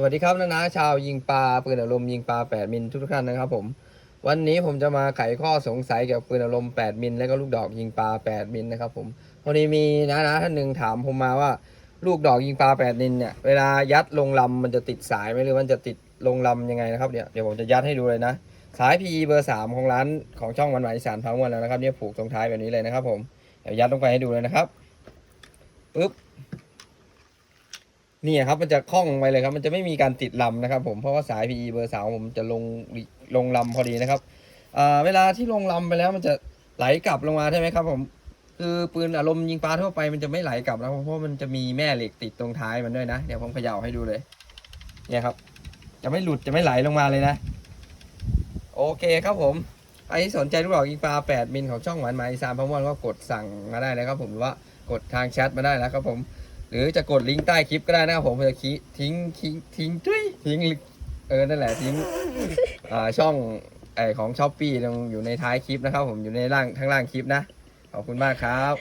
สวัสดีครับนะนะชาวยิงปลาปืนอารมณ์ยิงปลา 8 มิลทุกท่านนะครับผมวันนี้ผมจะมาไขข้อสงสัยเกี่ยวกับปืนอารมณ์ 8 มิลและก็ลูกดอกยิงปลา 8 มิลนะครับผมพอดีมีนะนะท่านหนึ่งถามผมมาว่าลูกดอกยิงปลา 8 มิลเนี่ยเวลายัดลงลำมันจะติดสายไหมหรือมันจะติดลงลำยังไงนะครับเนี่ยเดี๋ยวผมจะยัดให้ดูเลยนะ สาย PE เบอร์ 3 ของร้านของช่องวันไหวอีสานพังวันแล้วนะครับเนี่ยผูกตรงท้ายแบบนี้เลยนะครับผมเดี๋ยวยัดลงไปให้ดูเลยนะครับปึ๊บ นี่ครับมันจะคล่องไปเลยครับ มันจะไม่มีการติดลำนะครับ ผมเพราะว่าสาย PE เบอร์สามผมจะลงลงลำพอดีนะครับเวลาที่ลงลำไปแล้วมันจะไหลกลับลงมาใช่ไหมครับ ผมคือปืนอารมณ์ยิงปลาทั่วไปมันจะไม่ไหลกลับนะเพราะมันจะมีแม่เหล็กติดตรงท้ายมันด้วยนะเดี๋ยวผมเขย่าให้ดูเลย เนี่ยครับ จะไม่หลุดจะไม่ไหลลงมาเลยนะ โอเคครับผมใครที่สนใจลูกดอกยิงปลา 8 มิลของช่องหวานหมายสานพะม่วนก็กดสั่งมาได้เลยครับ ผมหรือว่ากดทางแชทมาได้แล้วครับผม หรือจะกดลิงก์ใต้คลิปก็ได้นะครับผมจะคิทิ้งทิ้งทิ้งจุ้ยทิ้งเออนั่นแหละทิ้งอ่าช่องไอของช้อปปี้ตรงอยู่ในท้ายคลิปนะครับ ผมอยู่ในล่างข้างล่างคลิปนะขอบคุณมากครับ